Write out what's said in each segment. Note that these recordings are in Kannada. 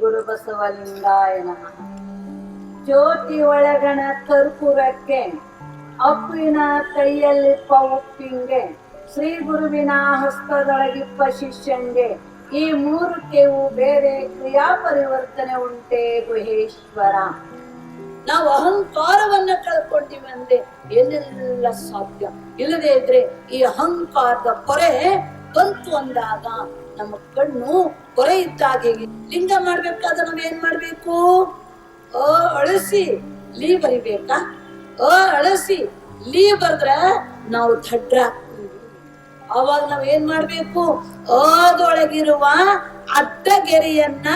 ಗುರು ಬಸವಲಿಂಗಾಯ ಜ್ಯೋತಿ ಒಳಗಣ ಕರ್ಪೂರಕ್ಕೆ, ಅಪ್ಪಿನ ಕೈಯಲ್ಲಿಪ್ಪ ಉಪ್ಪಿಂಗೆ ಶ್ರೀ ಗುರುವಿನ ಹಸ್ತದೊಳಗಿಪ್ಪ ಶಿಷ್ಯಂಗೆ ಈ ಮೂರು ಕೆವು ಬೇರೆ ಕ್ರಿಯಾ ಪರಿವರ್ತನೆ ಉಂಟೆ ಗುಹೇಶ್ವರ. ನಾವು ಅಹಂಕಾರವನ್ನ ಕಳ್ಕೊಂಡಿವಿ ಅಂದ್ರೆ ಏನೆಲ್ಲ ಸಾಧ್ಯ. ಇಲ್ಲದೆ ಇದ್ರೆ ಈ ಅಹಂಕಾರದ ಪೊರೆ ಬಂತು ಅಂದಾಗ ನಮ್ಮ ಕಣ್ಣು ಪೊರೆ ಇದ್ದಾಗೆ ಲಿಂಗ ಮಾಡ್ಬೇಕಾದ್ರೆ ನಾವ್ ಏನ್ ಮಾಡ್ಬೇಕು? ಅ ಅಳಸಿ ಲೀ ಬರಿಬೇಕಾ? ಅ ಅಳಸಿ ಲೀ ಬರ್ದ್ರ ನಾವು ದಡ್ರ ಅವಾಗ ನಾವ್ ಏನ್ ಮಾಡ್ಬೇಕು? ಅದೊಳಗಿರುವ ಅಡ್ಡಗೆರೆಯನ್ನ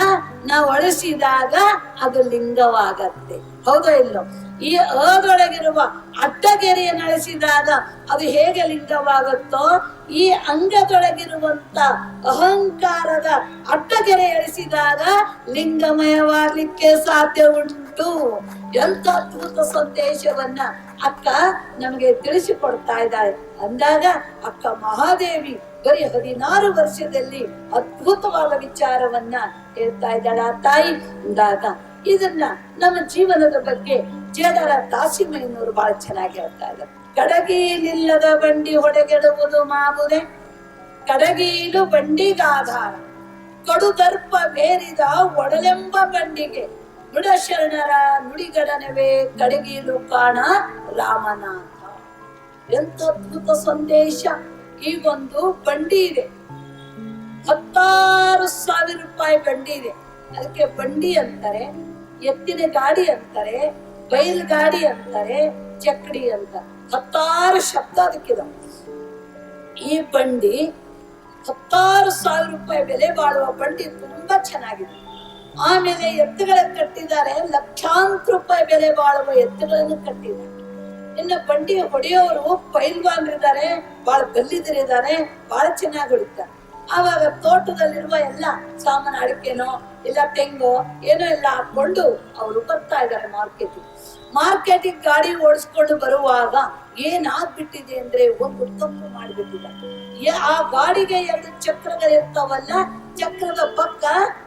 ನಾವು ಅಳಿಸಿದಾಗ ಅದು ಲಿಂಗವಾಗತ್ತೆ. ಹೌದೋ ಇಲ್ಲೋ? ಈ ಅದೊಳಗಿರುವ ಅಡ್ಡಗೆರೆಯನ್ನು ಅಳಿಸಿದಾಗ ಅದು ಹೇಗೆ ಲಿಂಗವಾಗುತ್ತೋ, ಈ ಅಂಗದೊಳಗಿರುವಂತ ಅಹಂಕಾರದ ಅಡ್ಡಗೆರೆ ಅಳಿಸಿದಾಗ ಲಿಂಗಮಯವಾಗಲಿಕ್ಕೆ ಸಾಧ್ಯ ಉಂಟು. ಎಂತ ಅದ್ಭುತ ಸಂದೇಶವನ್ನ ಅಕ್ಕ ನಮಗೆ ತಿಳಿಸಿಕೊಡ್ತಾ ಇದ್ದಾಳೆ. ಅಂದಾಗ ಅಕ್ಕ ಮಹಾದೇವಿ ಬರೀ ಹದಿನಾರು ವರ್ಷದಲ್ಲಿ ಅದ್ಭುತವಾದ ವಿಚಾರವನ್ನ ಹೇಳ್ತಾ ಇದ್ದಾಳ ಆ ತಾಯಿ ಅಂದಾಗ ಇದನ್ನ ನಮ್ಮ ಜೀವನದ ಬಗ್ಗೆ ಜೇಡರ ತಾಸಿಮಯ್ಯನವರು ಬಹಳ ಚೆನ್ನಾಗಿ ಹೇಳ್ತಾ ಇದ್ದಾರೆ. ಕಡಗೀಲಿಲ್ಲದ ಬಂಡಿ ಹೊಡೆಗೆಡುವುದು ಮಾಗುದೆ ಕಡಗೀಲು ಬಂಡಿಗಾಧಾರ, ಕಡುದರ್ಪ ಬೇರಿದ ಒಡಲೆಂಬ ಬಂಡಿಗೆ ನುಡಶರಣರ ನುಡಿಗಡನವೇ ಕಡಗೀಲು ಕಾಣ ರಾಮನಾಥ. ಎಂತ ಅದ್ಭುತ ಸಂದೇಶ! ಈ ಒಂದು ಬಂಡಿ ಇದೆ. ಹತ್ತಾರು ಸಾವಿರ ರೂಪಾಯಿ ಬಂಡಿ ಇದೆ. ಅದಕ್ಕೆ ಬಂಡಿ ಅಂತಾರೆ, ಎತ್ತಿನ ಗಾಡಿ ಅಂತಾರೆ ಬೈಲ್ ಗಾಡಿ ಅಂತಾರೆ ಚಕ್ಕಡಿ ಅಂತ. ಹತ್ತಾರು ಶಬ್ದ ಅದಕ್ಕಿದ. ಈ ಬಂಡಿ ಹತ್ತಾರು ಸಾವಿರ ರೂಪಾಯಿ ಬೆಲೆ ಬಾಳುವ ಬಂಡಿ ತುಂಬಾ ಚೆನ್ನಾಗಿದೆ. ಆಮೇಲೆ ಎತ್ತುಗಳ ಕಟ್ಟಿದ್ದಾರೆ, ಲಕ್ಷಾಂತರ ರೂಪಾಯಿ ಬೆಲೆ ಬಾಳುವ ಎತ್ತುಗಳನ್ನು ಕಟ್ಟಿದ್ದಾರೆ. ಇನ್ನು ಬಂಡಿ ಹೊಡೆಯೋರು ಪೈಲ್ವಾನ್ರಿದ್ದಾರೆ ಬಹಳ ಗಲ್ಲಿದರಿದ್ದಾರೆ ಬಹಳ ಚೆನ್ನಾಗಿ ಹೊಡಿತಾರೆ ಆವಾಗ ತೋಟದಲ್ಲಿರುವ ಎಲ್ಲ ಸಾಮಾನು ಅಡಿಕೆನೋ, ಇಲ್ಲ ತೆಂಗೋ, ಏನೋ ಎಲ್ಲ ಹಾಕೊಂಡು ಅವರು ಬರ್ತಾ ಇದ್ದಾರೆ ಮಾರ್ಕೆಟಿಗೆ. ಮಾರ್ಕೆಟಿಗೆ ಗಾಡಿ ಓಡಿಸ್ಕೊಂಡು ಬರುವಾಗ ಏನಾಗ್ಬಿಟ್ಟಿದೆ ಅಂದ್ರೆ ಒಂದು ತಪ್ಪು ಮಾಡಿಬಿಟ್ಟಿದೆ. ಆ ಗಾಡಿಗೆ ಎರಡು ಚಕ್ರಗಳಿರ್ತಾವಲ್ಲ ಚಕ್ರದ ಪಕ್ಕ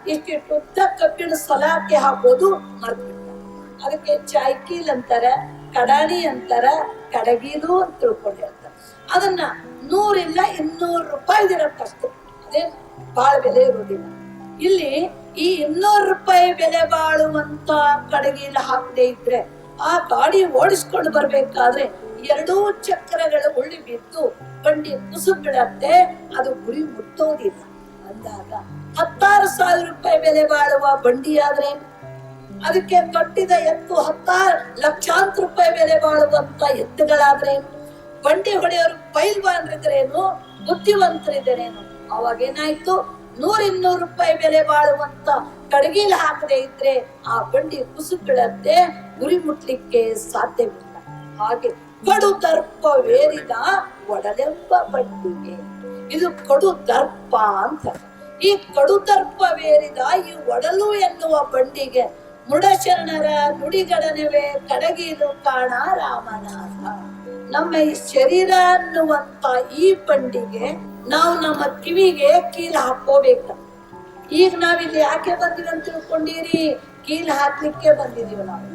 ಇಷ್ಟಿಷ್ಟು ಉದ್ದ ಕಬ್ಬಿಣ ಸಲಾಕೆ ಹಾಕೋದು ಮರ್ತ್ಬಿಡ್ತಾರೆ. ಅದಕ್ಕೆ ಚಾಯ್ಕೀಲ್ ಅಂತಾರೆ. ಕಡಾಣಿ ಅಂತಾರ, ಕಡಗಿದು ಅಂತ ತಿಳ್ಕೊಂಡು ಅಂತ ಅದನ್ನ ನೂರಿಲ್ಲ ಇನ್ನೂರು ರೂಪಾಯಿ ಇರಕ್ಕಷ್ಟೇ ಅದೇ ಬಾಳ ಬೆಲೆ ಇರುವುದಿಲ್ಲ ಇಲ್ಲಿ ಈ ಇನ್ನೂರು ರೂಪಾಯಿ ಬೆಲೆ ಬಾಳುವಂತ ಕಡಗಿನ ಹಾಕದೆ ಇದ್ರೆ, ಆ ಗಾಡಿ ಓಡಿಸ್ಕೊಂಡು ಬರ್ಬೇಕಾದ್ರೆ ಎರಡೂ ಚಕ್ರಗಳ ಉಳ್ಳಿ ಬಿದ್ದು ಬಂಡಿ ಕುಸು ಬಿಡತ್ತೆ ಅದು ಗುರಿ ಮುಟ್ಟೋದಿಲ್ಲ. ಅಂದಾಗ ಹತ್ತಾರು ಸಾವಿರ ರೂಪಾಯಿ ಬೆಲೆ ಬಾಳುವ ಬಂಡಿ ಆದ್ರೆ ಅದಕ್ಕೆ ಕಟ್ಟಿದ ಎತ್ತು ಹತ್ತಾರು ಲಕ್ಷಾಂತರ ರೂಪಾಯಿ ಬೆಲೆ ಬಾಳುವಂತ ಎತ್ತುಗಳಾದ್ರೆ ಬಂಡಿ ಹೊಡೆಯೋರು ಪೈಲ್ವಾನ್ರಿದ್ರೇನು ಬುದ್ಧಿವಂತರಿದ್ದರೇನು ಅವಾಗ ಏನಾಯ್ತು? ನೂರಿನ್ನೂರು ರೂಪಾಯಿ ಬೆಲೆ ಬಾಳುವಂತ ಕಡಗಿಲ್ ಹಾಕದೆ ಇದ್ರೆ ಆ ಬಂಡಿ ಕುಸುಗಳಂತೆ ಗುರಿ ಮುಟ್ಲಿಕ್ಕೆ ಸಾಧ್ಯವಿಲ್ಲ ಹಾಗೆ ಕಡು ದರ್ಪವೇರಿದ ಒಡಲೆಂಬ ಬಂಡಿಗೆ. ಇದು ಕಡು ದರ್ಪ ಅಂತ. ಈ ಕಡು ದರ್ಪವೇರಿದ ಈ ಒಡಲು ಎನ್ನುವ ಬಂಡಿಗೆ ಮುಡಶರಣರ ನುಡಿಗಡನವೇ ಕಡಗಿಲು ಕಾಣ ರಾಮನಾಥ. ನಮ್ಮ ಈ ಶರೀರ ಅನ್ನುವಂತ ಈ ಪಂಡಿಗೆ ನಾವು ನಮ್ಮ ಕಿವಿಗೆ ಕೀಲ್ ಹಾಕೋಬೇಕ ಈಗ ನಾವಿಲ್ಲಿ ಯಾಕೆ ಬಂದಿವಿ ಅಂತ ತಿಳ್ಕೊಂಡಿರಿ? ಕೀಲ್ ಹಾಕ್ಲಿಕ್ಕೆ ಬಂದಿದೀವಿ ನಾವು.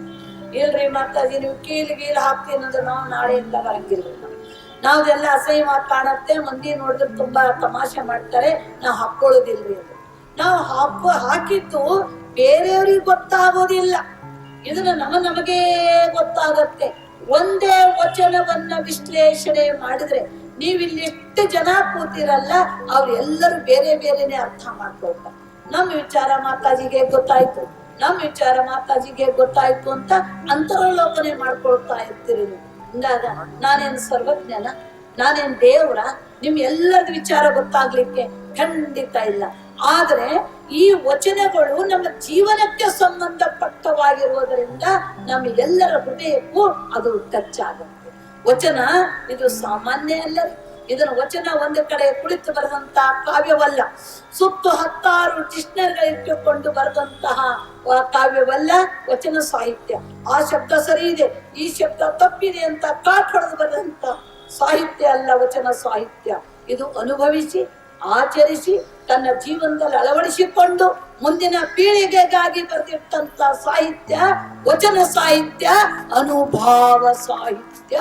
ಇಲ್ರಿ ಮಾತಾಜಿ, ನೀವು ಕೀಲ್ ಗೀಲ್ ಹಾಕ್ತೀನಿ ಅಂದ್ರೆ ನಾವು ನಾಳೆಯಿಂದ ಬರಂಗಿಲ್ಲ ನಾವ್ದೆಲ್ಲ ಅಸಹ್ಯವಾಗಿ ಕಾಣತ್ತೆ, ಮಂದಿ ನೋಡಿದ್ರೆ ತುಂಬಾ ತಮಾಷೆ ಮಾಡ್ತಾರೆ, ನಾವು ಹಾಕೊಳ್ಳೋದಿಲ್ರಿ ನಾವು ಹಾಕೋ ಹಾಕಿದ್ದು ಬೇರೆಯವ್ರಿಗೆ ಗೊತ್ತಾಗೋದಿಲ್ಲ. ಇದನ್ನ ನಮ ನಮಗೆ ಗೊತ್ತಾಗತ್ತೆ. ಒಂದೇ ವಚನವನ್ನ ವಿಶ್ಲೇಷಣೆ ಮಾಡಿದ್ರೆ ನೀವಿಲ್ಲಿ ಇಷ್ಟು ಜನ ಕೂತಿರಲ್ಲ ಅವ್ರೆಲ್ಲರೂ ಬೇರೆ ಬೇರೆನೆ ಅರ್ಥ ಮಾಡ್ಕೊಳ್ತಾರೆ ನಮ್ಮ ವಿಚಾರ ಮಾತಾಜಿಗೆ ಗೊತ್ತಾಯ್ತು. ನಮ್ಮ ವಿಚಾರ ಮಾತಾಜಿಗೆ ಗೊತ್ತಾಯ್ತು ಅಂತ ಅಂತರಲೋಕನೆ ಮಾಡ್ಕೊಳ್ತಾ ಇರ್ತೀರಿ ಅಂದಾಗ ನಾನೇನ್ ಸರ್ವಜ್ಞನ? ನಾನೇನ್ ದೇವ್ರ? ನಿಮ್ ಎಲ್ಲರದ ವಿಚಾರ ಗೊತ್ತಾಗ್ಲಿಕ್ಕೆ ಖಂಡಿತ ಇಲ್ಲ. ಆದ್ರೆ ಈ ವಚನಗಳು ನಮ್ಮ ಜೀವನಕ್ಕೆ ಸಂಬಂಧಪಟ್ಟವಾಗಿರುವುದರಿಂದ ನಮ್ಮ ಎಲ್ಲರ ಹೃದಯಕ್ಕೂ ಅದು ಟಚ್ ವಚನ ಇದು ಸಾಮಾನ್ಯ ಅಲ್ಲ. ಇದರ ವಚನ ಒಂದು ಕಡೆ ಕುಳಿತು ಬರೆದಂತ ಕಾವ್ಯವಲ್ಲ. ಸುತ್ತು ಹತ್ತಾರು ಇಟ್ಟುಕೊಂಡು ಬರೆದಂತಹ ಕಾವ್ಯವಲ್ಲ ವಚನ ಸಾಹಿತ್ಯ. ಆ ಶಬ್ದ ಸರಿ ಇದೆ, ಈ ಶಬ್ದ ತಪ್ಪಿದೆ ಅಂತ ಕಾಟ್ ಹೊಡೆದು ಬರೆದಂತ ಸಾಹಿತ್ಯ ಅಲ್ಲ ವಚನ ಸಾಹಿತ್ಯ. ಇದು ಅನುಭವಿಸಿ, ಆಚರಿಸಿ ತನ್ನ ಜೀವನದಲ್ಲಿ ಅಳವಡಿಸಿಕೊಂಡು ಮುಂದಿನ ಪೀಳಿಗೆಗಾಗಿ ಬರೆದಿಟ್ಟಂತ ಸಾಹಿತ್ಯ ವಚನ ಸಾಹಿತ್ಯ ಅನುಭಾವ ಸಾಹಿತ್ಯ.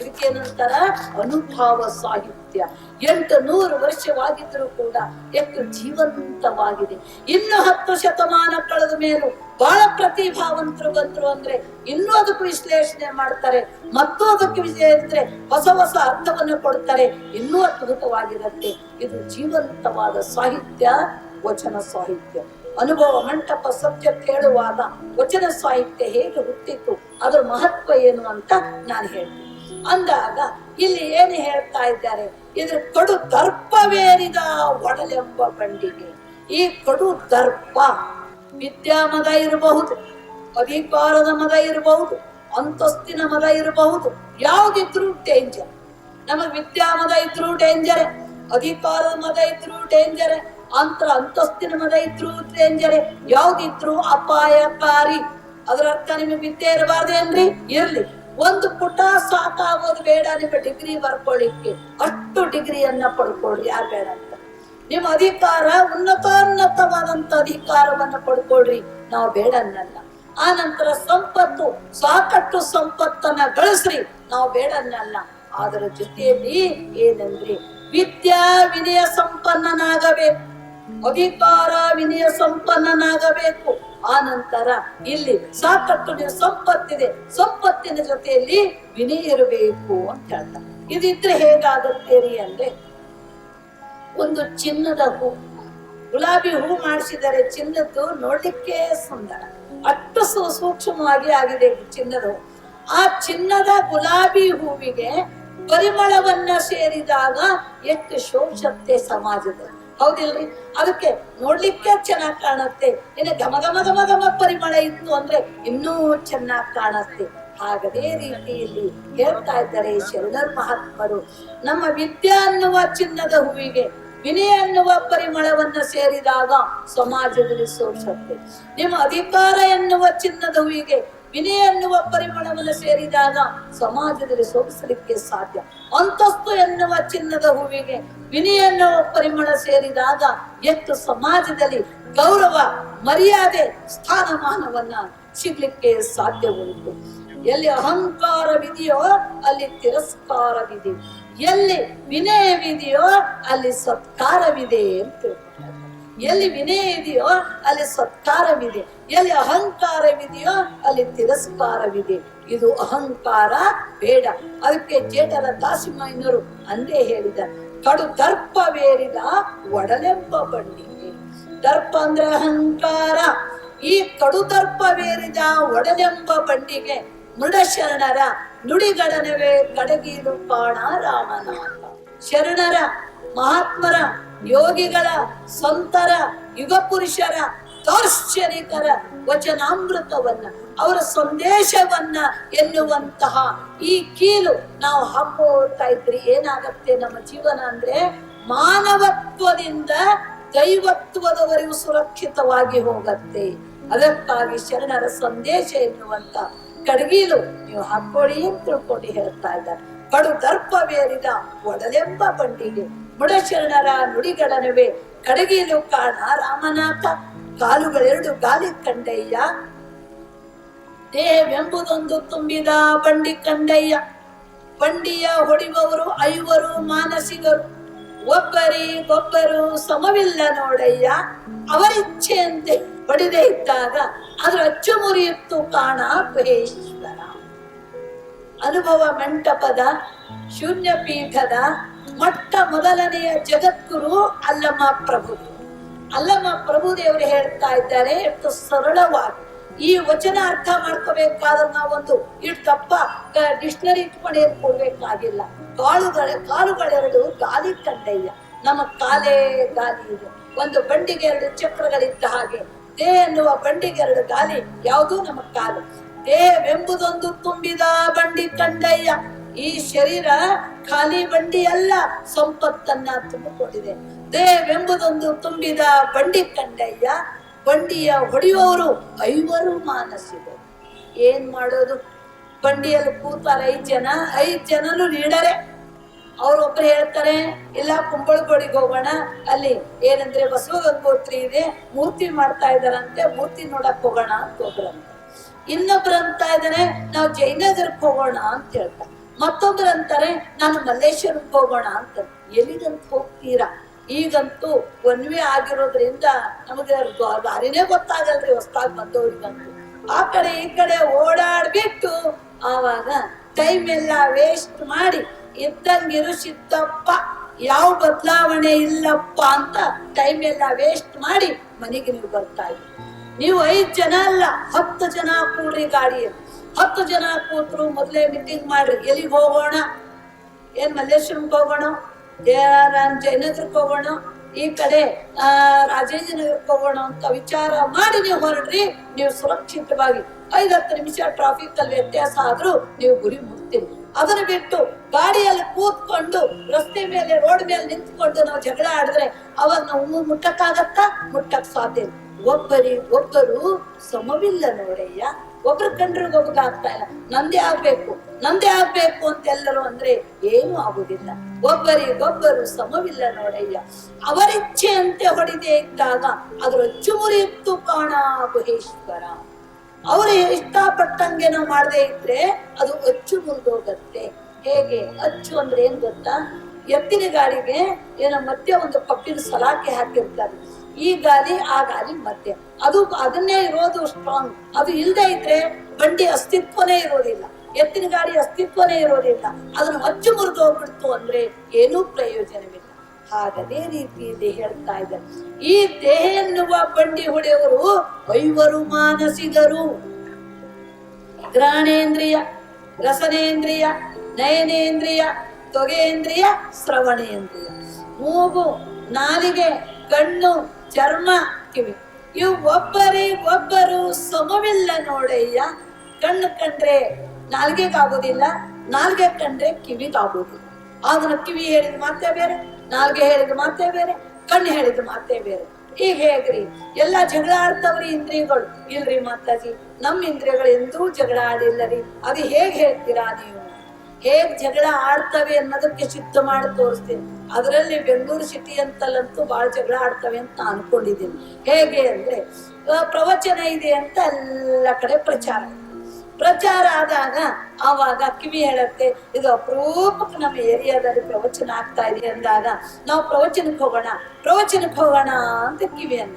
ಇದಕ್ಕೇನಂತಾರ ಅನುಭಾವ ಸಾಹಿತ್ಯ. ಎಂಟು ನೂರು ವರ್ಷವಾಗಿದ್ರೂ ಕೂಡ ಎಷ್ಟು ಜೀವಂತವಾಗಿದೆ. ಇನ್ನು ಹತ್ತು ಶತಮಾನ ಕಳೆದ ಮೇಲೂ ಬಹಳ ಪ್ರತಿಭಾವಂತರು ಬಂದ್ರು ಅಂದ್ರೆ ಇನ್ನೂ ಅದಕ್ಕೆ ವಿಶ್ಲೇಷಣೆ ಮಾಡ್ತಾರೆ, ಮತ್ತು ಅದಕ್ಕೆ ವಿಜಯ ಹೊಸ ಹೊಸ ಅರ್ಥವನ್ನು ಕೊಡ್ತಾರೆ. ಇನ್ನೂ ಅದ್ಭುತವಾಗಿರುತ್ತೆ. ಇದು ಜೀವಂತವಾದ ಸಾಹಿತ್ಯ, ವಚನ ಸಾಹಿತ್ಯ. ಅನುಭವ ಮಂಟಪ ಸತ್ಯ ಕೇಳುವಾಗ ವಚನ ಸಾಹಿತ್ಯ ಹೇಗೆ ಹುಟ್ಟಿತ್ತು ಅದರ ಮಹತ್ವ ಏನು ಅಂತ ನಾನು ಹೇಳ್ತೀನಿ. ಅಂದಾಗ ಇಲ್ಲಿ ಏನು ಹೇಳ್ತಾ ಇದ್ದಾರೆ? ಇದ್ರ ಕಡು ದರ್ಪವೇರಿದ ಒಡಲೆಂಬ ಬಂಡಿಗೆ. ಈ ಕಡು ದರ್ಪ ವಿದ್ಯಾಮದ ಇರಬಹುದು, ಅಧಿಕಾರದ ಮದ ಇರಬಹುದು, ಅಂತಸ್ತಿನ ಮದ ಇರಬಹುದು, ಯಾವ್ದಿದ್ರು ಡೇಂಜರ್ ನಮಗ್ ವಿದ್ಯಾಮದ ಇದ್ರು ಡೇಂಜರ್ ಅಧಿಕಾರದ ಮದ ಇದ್ರು ಡೇಂಜರ್ ಅಂತ ಅಂತಸ್ತಿನ ಮದ ಇದ್ರು ಡೇಂಜರ್ ಯಾವ್ದಿದ್ರು ಅಪಾಯಕಾರಿ. ಅದರ ಅರ್ಥ ನಿಮಗೆ ವಿದ್ಯೆ ಇರಬಾರ್ದೇನ್ರಿ? ಇರ್ಲಿ. ಒಂದು ಪುಟ ಸಾಕಾಗೋದು ಬೇಡ ನಿಮ್ಮ ಡಿಗ್ರಿ ಬರ್ಕೊಳ್ಳಿಕ್ಕೆ. ಅಷ್ಟು ಡಿಗ್ರಿಯನ್ನ ಪಡ್ಕೊಳ್ಳಿ, ಯಾರು ಬೇಡ ಅಂತ. ನಿಮ್ಮ ಅಧಿಕಾರ, ಉನ್ನತೋನ್ನತವಾದಂತ ಅಧಿಕಾರವನ್ನ ಪಡ್ಕೊಳ್ರಿ. ನಾವು ಬೇಡ ಅನ್ನಲ್ಲ ಆ ನಂತರ ಸಂಪತ್ತು, ಸಾಕಷ್ಟು ಸಂಪತ್ತನ್ನ ಗಳಿಸ್ರಿ. ನಾವು ಬೇಡ ಅನ್ನಲ್ಲ ಅದರ ಜೊತೆಯಲ್ಲಿ ಏನಂದ್ರೆ, ವಿದ್ಯಾ ವಿನಯ ಸಂಪನ್ನನಾಗಬೇಕು. ಅಧಿಕಾರ ವಿನಯ ಸಂಪನ್ನನಾಗಬೇಕು. ಆ ನಂತರ ಇಲ್ಲಿ ಸಾಕಷ್ಟು ನೀವು ಸಂಪತ್ತಿದೆ, ಸಂಪತ್ತಿನ ಜೊತೆಯಲ್ಲಿ ವಿನಯ ಇರಬೇಕು ಅಂತ ಹೇಳ್ತಾರೆ. ಇದಿದ್ರೆ ರೀ ಅಂದ್ರೆ ಒಂದು ಚಿನ್ನದ ಹೂ, ಗುಲಾಬಿ ಹೂ ಮಾಡಿಸಿದರೆ ಚಿನ್ನದ್ದು ನೋಡ್ಲಿಕ್ಕೆ ಸುಂದರ. ಅಷ್ಟು ಸೂಕ್ಷ್ಮವಾಗಿ ಆಗಿದೆ ಚಿನ್ನದ ಆ ಚಿನ್ನದ ಗುಲಾಬಿ ಹೂವಿಗೆ ಪರಿಮಳವನ್ನ ಸೇರಿದಾಗ ಎಷ್ಟು ಶೋಷತೆ ಸಮಾಜದ ಹೌದಿಲ್ರಿ? ಅದಕ್ಕೆ ನೋಡ್ಲಿಕ್ಕೆ ಚೆನ್ನಾಗ್ ಕಾಣುತ್ತೆ. ಇನ್ನು ಘಮ ಘಮ ಘಮ ಘಮ ಪರಿಮಳ ಇತ್ತು ಅಂದ್ರೆ ಇನ್ನೂ ಚೆನ್ನಾಗ್ ಕಾಣುತ್ತೆ. ಹಾಗದೇ ರೀತಿಯಲ್ಲಿ ಹೇಳ್ತಾ ಇದ್ದಾರೆ ಶರಣರ್ ಮಹಾತ್ಮರು, ನಮ್ಮ ವಿದ್ಯೆ ಅನ್ನುವ ಚಿನ್ನದ ಹೂವಿಗೆ ವಿನಯ ಎನ್ನುವ ಪರಿಮಳವನ್ನ ಸೇರಿದಾಗ ಸಮಾಜದಲ್ಲಿ ಸೋಸತ್ತೆ ನಿಮ್ಮ ಅಧಿಕಾರ ಎನ್ನುವ ಚಿನ್ನದ ಹೂವಿಗೆ ವಿನಯ ಎನ್ನುವ ಪರಿಮಳವನ್ನು ಸೇರಿದಾಗ ಸಮಾಜದಲ್ಲಿ ಸೋಗಿಸಲಿಕ್ಕೆ ಸಾಧ್ಯ. ಅಂತಸ್ತು ಎನ್ನುವ ಚಿನ್ನದ ಹೂವಿಗೆ ವಿನಯ ಎನ್ನುವ ಪರಿಮಳ ಸೇರಿದಾಗ ಎಷ್ಟು ಸಮಾಜದಲ್ಲಿ ಗೌರವ, ಮರ್ಯಾದೆ, ಸ್ಥಾನಮಾನವನ್ನ ಸಿಗ್ಲಿಕ್ಕೆ ಸಾಧ್ಯ ಉಂಟು. ಎಲ್ಲಿ ಅಹಂಕಾರವಿದೆಯೋ ಅಲ್ಲಿ ತಿರಸ್ಕಾರವಿದೆ ಎಲ್ಲಿ ವಿನಯವಿದೆಯೋ ಅಲ್ಲಿ ಸತ್ಕಾರವಿದೆ ಅಂತ. ಎಲ್ಲಿ ವಿನಯ ಇದೆಯೋ ಅಲ್ಲಿ ಸತ್ಕಾರವಿದೆ. ಎಲ್ಲಿ ಅಹಂಕಾರವಿದೆಯೋ ಅಲ್ಲಿ ತಿರಸ್ಕಾರವಿದೆ. ಇದು ಅಹಂಕಾರ ಬೇಡ. ಅದಕ್ಕೆ ಜೇಟರ ದಾಸಿಮಯ್ಯನರು ಅಂದೇ ಹೇಳಿದ ಕಡು ದರ್ಪವೇರಿದ ಒಡಲೆಂಬ ಬಂಡಿ ದರ್ಪ ಅಂದ್ರೆ ಅಹಂಕಾರ. ಈ ಕಡು ದರ್ಪವೇರಿದ ಒಡಲೆಂಬ ಬಂಡಿಗೆ ಮೃಡಶರಣರ ನುಡಿಗಡನವೇ ಕಡಗೀರು ಕಾಣ ರಾಮನಾಥ ಶರಣರ ಮಹಾತ್ಮರ ಯೋಗಿಗಳ ಸಂತರ ಯುಗ ಪುರುಷರ ದಾರ್ಶನಿಕರ ವಚನಾಮೃತವನ್ನ, ಅವರ ಸಂದೇಶವನ್ನ ಎನ್ನುವಂತಹ ಈ ಕೀಲು ನಾವು ಹಾಕೋತಾ ಇದ್ರಿ. ಏನಾಗತ್ತೆ ನಮ್ಮ ಜೀವನ ಅಂದ್ರೆ ಮಾನವತ್ವದಿಂದ ದೈವತ್ವದವರೆಗೂ ಸುರಕ್ಷಿತವಾಗಿ ಹೋಗತ್ತೆ. ಅದಕ್ಕಾಗಿ ಶರಣರ ಸಂದೇಶ ಎನ್ನುವಂತ ಕಡಗೀಲು ನೀವು ಹಾಕೊಳ್ಳಿ ತಿಳ್ಕೊಂಡು ಹೇಳ್ತಾ ಇದ್ದಾರೆ. ಕಡು ದರ್ಪವೇರಿದ ಒಡಲೆಂಬ ಬಂಡಿಗೆ ಮುಡಶರಣರ ನುಡಿಗಳ ನಡುವೆ ಕಡಗಿಯಲು ಕಾಣ ರಾಮನಾಥ? ಕಾಲುಗಳೆರಡು ಗಾಲಿ ಕಂಡಯ್ಯ. ದೇವೆಂಬುದೊಂದು ತುಂಬಿದ ಬಂಡಿ ಕಂಡಯ್ಯ. ಬಂಡಿಯ ಹೊಡಿವವರು ಐವರು ಮಾನಸಿಗರು. ಒಬ್ಬರಿಗೊಬ್ಬರು ಸಮವಿಲ್ಲ ನೋಡಯ್ಯ. ಅವರಿಚ್ಛೆಯಂತೆ ಹೊಡೆದೇ ಇದ್ದಾಗ ಅದರ ಅಚ್ಚು ಮುರಿಯುತ್ತು ಕಾಣ ಅನುಭವ ಮಂಟಪದ ಶೂನ್ಯ ಪೀಠದ ಮೊಟ್ಟ ಮೊದಲನೆಯ ಜಗದ್ಗುರು ಅಲ್ಲಮ ಪ್ರಭು. ಅಲ್ಲಮ್ಮ ಪ್ರಭು ದೇವರು ಹೇಳ್ತಾ ಇದ್ದಾರೆ, ಎಷ್ಟು ಸರಳವಾಗಿ. ಈ ವಚನ ಅರ್ಥ ಮಾಡ್ಕೋಬೇಕಾದ್ರೆ ನಾವೊಂದು ಇಟ್ ತಪ್ಪ ಡಿಕ್ಷನರಿ ಇಟ್ಕೊಂಡು ಏನ್ ಕೊಡ್ಬೇಕಾಗಿಲ್ಲ ಕಾಳುಗಳ ಕಾಲುಗಳೆರಡು ಗಾಲಿ ಕಂಡಯ್ಯ. ನಮ್ಮ ಕಾಲೇ ಗಾಲಿ ಇದೆ. ಒಂದು ಬಂಡಿಗೆ ಎರಡು ಚಕ್ರಗಳಿದ್ದ ಹಾಗೆ. ದೇ ಎನ್ನುವ ಬಂಡಿಗೆ ಎರಡು ಗಾಲಿ, ಯಾವುದು ನಮ್ಮ ಕಾಲು. ದೇವೆಂಬುದೊಂದು ತುಂಬಿದ ಬಂಡಿ ಕಂಡಯ್ಯ. ಈ ಶರೀರ ಖಾಲಿ ಬಂಡಿ ಅಲ್ಲ, ಸಂಪತ್ತನ್ನ ತುಂಬಿಕೊಂಡಿದೆ. ದೇವೆಂಬುದೊಂದು ತುಂಬಿದ ಬಂಡಿ ಕಂಡಯ್ಯ, ಬಂಡಿಯ ಹೊಡೆಯುವವರು ಐವರು ಮಾನಸಿಗರು ಏನ್ ಮಾಡೋದು? ಬಂಡಿಯಲ್ಲಿ ಕೂತಾರ ಐದ್ ಜನ, ಐದ್ ಜನನು ಅವ್ರು ಅವ್ರೊಬ್ರು ಹೇಳ್ತಾರೆ, ಇಲ್ಲ, ಕುಂಬಳಗೋಡಿಗೆ ಹೋಗೋಣ. ಅಲ್ಲಿ ಏನಂದ್ರೆ ಬಸವ ಗಂಗೋತ್ರಿ ಇದೆ, ಮೂರ್ತಿ ಮಾಡ್ತಾ ಇದಾರಂತೆ ಮೂರ್ತಿ ನೋಡಕ್ ಹೋಗೋಣ ಅಂತ ಒಬ್ರಂತ ಇನ್ನೊಬ್ರು ಅಂತ ಇದಾರೆ, ನಾವು ಜಯನಗರಕ್ಕೆ ಹೋಗೋಣ ಅಂತ ಹೇಳ್ತಾರೆ. ಮತ್ತೊಬ್ರು ಅಂತಾರೆ ನಾನು ಮಲ್ಲೇಶ್ವರಕ್ಕೆ ಹೋಗೋಣ ಅಂತ. ಎಲ್ಲಿಗಂತ ಹೋಗ್ತೀರಾ? ಈಗಂತೂ ಒನ್ವೆ ಆಗಿರೋದ್ರಿಂದ ನಮಗೆ ದಾರಿನೇ ಗೊತ್ತಾಗಲ್ರಿ ಹೊಸ್ದಾಗಿ ಬಂದವ್ರಿಗಂತೂ. ಆ ಕಡೆ ಈ ಕಡೆ ಓಡಾಡ್ಬಿಟ್ಟು ಆವಾಗ ಟೈಮ್ ಎಲ್ಲ ವೇಸ್ಟ್ ಮಾಡಿ ಇದ್ದಂಗಿರು ಸಿದ್ದಪ್ಪ ಯಾವ ಬದಲಾವಣೆ ಇಲ್ಲಪ್ಪ ಅಂತ ಟೈಮ್ ಎಲ್ಲ ವೇಸ್ಟ್ ಮಾಡಿ ಮನೆಗೆ ನೀವು ಬರ್ತಾ ಇದ್ರಿ ನೀವು ಐದು ಜನ ಅಲ್ಲ, ಹತ್ತು ಜನ ಕೂಡ್ರಿ ಗಾಡಿಯಲ್ಲಿ. ಹತ್ತು ಜನ ಕೂತ್ರು, ಮೊದಲೇ ಮೀಟಿಂಗ್ ಮಾಡ್ರಿ. ಎಲ್ಲಿಗೆ ಹೋಗೋಣ? ಏನ್ ಮಲ್ಲೇಶ್ವರಂಗೆ ಹೋಗೋಣ? ಜಯನಗರಕ್ಕೆ ಹೋಗೋಣ? ಈ ಕಡೆ, ಆ, ರಾಜೇಂದ್ರನಗರಕ್ಕೆ ಹೋಗೋಣ ಅಂತ ವಿಚಾರ ಮಾಡಿ ನೀವು ಹೊರಡ್ರಿ. ನೀವು ಸುರಕ್ಷಿತವಾಗಿ ಐದ್ ಹತ್ತು ನಿಮಿಷ ಟ್ರಾಫಿಕ್ ಅಲ್ಲಿ ವ್ಯತ್ಯಾಸ ಆದ್ರೂ ನೀವು ಗುರಿ ಮುಟ್ತೀರಿ. ಅದನ್ನ ಬಿಟ್ಟು ಗಾಡಿಯಲ್ಲಿ ಕೂತ್ಕೊಂಡು, ರಸ್ತೆ ಮೇಲೆ, ರೋಡ್ ಮೇಲೆ ನಿಂತ್ಕೊಂಡು ನಾವು ಜಗಳ ಆಡಿದ್ರೆ ಅವಾಗ ನಾವು ಮುಟ್ಟಕ್ಕಾಗತ್ತಾ? ಮುಟ್ಟಕ್ ಸಾಧ್ಯ ಒಬ್ಬರಿ, ಒಬ್ಬರು ಸಮವಿಲ್ಲ ನೋಡಯ್ಯ ಒಬ್ರು ಕಂಡ್ರಿಗೆ ಒಬ್ಬಗ ಆಗ್ತಾ ಇಲ್ಲ. ನಂದೇ ಆಗ್ಬೇಕು ನಂದೇ ಆಗ್ಬೇಕು ಅಂತ ಎಲ್ಲರೂ ಅಂದ್ರೆ ಏನು ಆಗುದಿಲ್ಲ. ಒಬ್ಬರಿಗೊಬ್ಬರು ಸಮವಿಲ್ಲ ನೋಡಯ್ಯ ಅವರಿಚ್ಛೆಯಂತೆ ಹೊಡೆದೇ ಇದ್ದಾಗ ಅದರ ಚುಮುರಿತ್ತು ಕಾಣ ಗುಹೇಶ್ವರ ಅವರು ಇಷ್ಟಪಟ್ಟಂಗೆ ನಾವು ಮಾಡದೇ ಇದ್ರೆ ಅದು ಅಚ್ಚು ಮುರಿದೋಗತ್ತೆ. ಹೇಗೆ? ಅಚ್ಚು ಅಂದ್ರೆ ಏನ್ ಗೊತ್ತಾ? ಎತ್ತಿನ ಗಾಡಿಗೆ ಏನೋ ಮತ್ತೆ ಒಂದು ಕಬ್ಬಿನ ಸಲಾಕೆ ಹಾಕಿರ್ತಾರೆ. ಈ ಗಾಲಿ, ಆ ಗಾಲಿ ಮಧ್ಯೆ ಅದು ಅದನ್ನೇ ಇರೋದು ಸ್ಟ್ರಾಂಗ್ ಅದು ಇಲ್ಲದೆ ಇದ್ರೆ ಬಂಡಿ ಅಸ್ತಿತ್ವನೇ ಇರೋದಿಲ್ಲ. ಎತ್ತಿನ ಗಾಡಿ ಅಸ್ತಿತ್ವನೇ ಇರೋದಿಲ್ಲ. ಅದನ್ನು ಹಚ್ಚು ಮುರಿದು ಹೋಗ್ಬಿಡ್ತು ಅಂದ್ರೆ ಏನೂ ಪ್ರಯೋಜನವಿಲ್ಲ. ಹಾಗದೇ ರೀತಿಯಲ್ಲಿ ಹೇಳ್ತಾ ಇದ್ದಾರೆ. ಈ ದೇಹ ಎನ್ನುವ ಬಂಡಿ ಹೊಡೆಯವರು ವೈವರು ಮಾನಸಿಗರು. ಗ್ರಾಣೇಂದ್ರಿಯ ರಸನೇಂದ್ರಿಯ, ನಯನೇಂದ್ರಿಯ ತೊಗೇಂದ್ರಿಯ ಶ್ರವಣೇಂದ್ರಿಯ. ಮೂಗು, ನಾಲಿಗೆ, ಕಣ್ಣು ಚರ್ಮ ಕಿವಿ ಇವು ಒಬ್ಬರೇ ಒಬ್ಬರು ಸಮವಿಲ್ಲ ನೋಡಯ್ಯ. ಕಣ್ಣು ಕಂಡ್ರೆ ನಾಲ್ಗೆಗಾಗೋದಿಲ್ಲ ನಾಲ್ಗೆ ಕಂಡ್ರೆ ಕಿವಿಗಾಗೋದು ಆದ್ರೆ ಕಿವಿ ಹೇಳಿದ ಮಾತೇ ಬೇರೆ, ನಾಲ್ಗೆ ಹೇಳಿದ ಮಾತೇ ಬೇರೆ, ಕಣ್ಣು ಹೇಳಿದ ಮಾತೇ ಬೇರೆ. ಈಗ ಹೇಗ್ರಿ? ಎಲ್ಲಾ ಜಗಳ ಆಡ್ತವ್ರಿ ಇಂದ್ರಿಯಗಳು. ಇಲ್ರಿ ಮಾತಾಜಿ, ನಮ್ಮ ಇಂದ್ರಿಯಗಳು ಎಂದೂ ಜಗಳ ಆಡಿಲ್ಲ ರೀ ಅದು ಹೇಗ್ ಹೇಳ್ತೀರಾ ನೀವು? ಹೇಗ್ ಜಗಳ ಆಡ್ತವೆ ಅನ್ನೋದಕ್ಕೆ ಸಿದ್ಧ ಮಾಡಿ ತೋರಿಸ್ತೀನಿ. ಅದರಲ್ಲಿ ಬೆಂಗಳೂರು ಸಿಟಿ ಅಂತಲ್ಲಂತೂ ಬಹಳ ಜಗಳ ಆಡ್ತವೆ ಅಂತ ನಾನು ಅನ್ಕೊಂಡಿದ್ದೀನಿ. ಹೇಗೆ ಅಂದ್ರೆ ಪ್ರವಚನ ಇದೆ ಅಂತ ಎಲ್ಲ ಕಡೆ ಪ್ರಚಾರ ಪ್ರಚಾರ ಆದಾಗ ಆವಾಗ ಕಿವಿ ಹೇಳುತ್ತೆ, ಇದು ಅಪರೂಪಕ್ಕೆ ನಮ್ಮ ಏರಿಯಾದಲ್ಲಿ ಪ್ರವಚನ ಆಗ್ತಾ ಇದೆ ಅಂದಾಗ ನಾವು ಪ್ರವಚನಕ್ಕೆ ಹೋಗೋಣ ಪ್ರವಚನಕ್ಕೆ ಹೋಗೋಣ ಅಂತ ಕಿವಿ ಅನ್ನ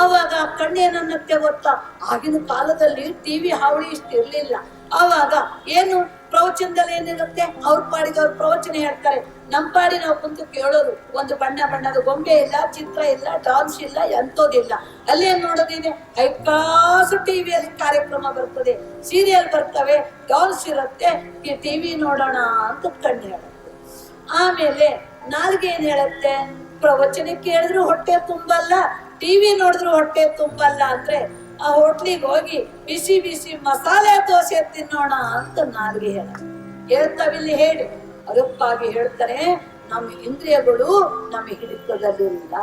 ಆವಾಗ ಕಣ್ಣೇನನ್ನತ್ತೆ ಗೊತ್ತಾ, ಆಗಿನ ಕಾಲದಲ್ಲಿ ಟಿವಿ ಹಾವಳಿ ಇಷ್ಟು ಇರ್ಲಿಲ್ಲ ಆವಾಗ ಏನು ಪ್ರವಚನದಲ್ಲಿ ಏನಿರುತ್ತೆ? ಅವ್ರ ಪಾಡಿಗೆ ಅವ್ರ ಪ್ರವಚನ ಹೇಳ್ತಾರೆ. ನಮ್ಮ ಪಾಡಿ ನಾವು ಕುಂತು ಕೇಳೋರು ಒಂದು ಬಣ್ಣ ಬಣ್ಣದ ಗೊಂಬೆ ಇಲ್ಲ, ಚಿತ್ರ ಇಲ್ಲ ಡಾನ್ಸ್ ಇಲ್ಲ ಎಂತೋದಿಲ್ಲ ಅಲ್ಲೇನ್ ನೋಡೋದಿದೆ ಐಕಾಸು ಟಿವಿಯಲ್ಲಿ ಕಾರ್ಯಕ್ರಮ ಬರ್ತದೆ. ಸೀರಿಯಲ್ ಬರ್ತವೆ. ಡಾನ್ಸ್ ಇರುತ್ತೆ. ಈ ಟಿವಿ ನೋಡೋಣ ಅಂತ ಕಣ್ಣು ಹೇಳುತ್ತೆ. ಆಮೇಲೆ ನಾಲ್ಗೆ ಏನ್ ಹೇಳುತ್ತೆ? ಪ್ರವಚನ ಕೇಳಿದ್ರು ಹೊಟ್ಟೆ ತುಂಬಲ್ಲ. ಟಿವಿ ನೋಡಿದ್ರು ಹೊಟ್ಟೆ ತುಂಬಲ್ಲ ಅಂದ್ರೆ ಆ ಹೋಟ್ಲಿಗೆ ಹೋಗಿ ಬಿಸಿ ಬಿಸಿ ಮಸಾಲೆ ದೋಸೆ ತಿನ್ನೋಣ ಅಂತ ನಾಲ್ಗೆ ಹೇಳ. ಹೇಳ್ತಾವಿಲ್ಲಿ ಹೇಳಿ. ಅದಕ್ಕಾಗಿ ಹೇಳ್ತಾರೆ ನಮ್ಮ ಇಂದ್ರಿಯಗಳು ನಮ್ಮ ಹಿಡಿತದಲ್ಲಿಲ್ಲ.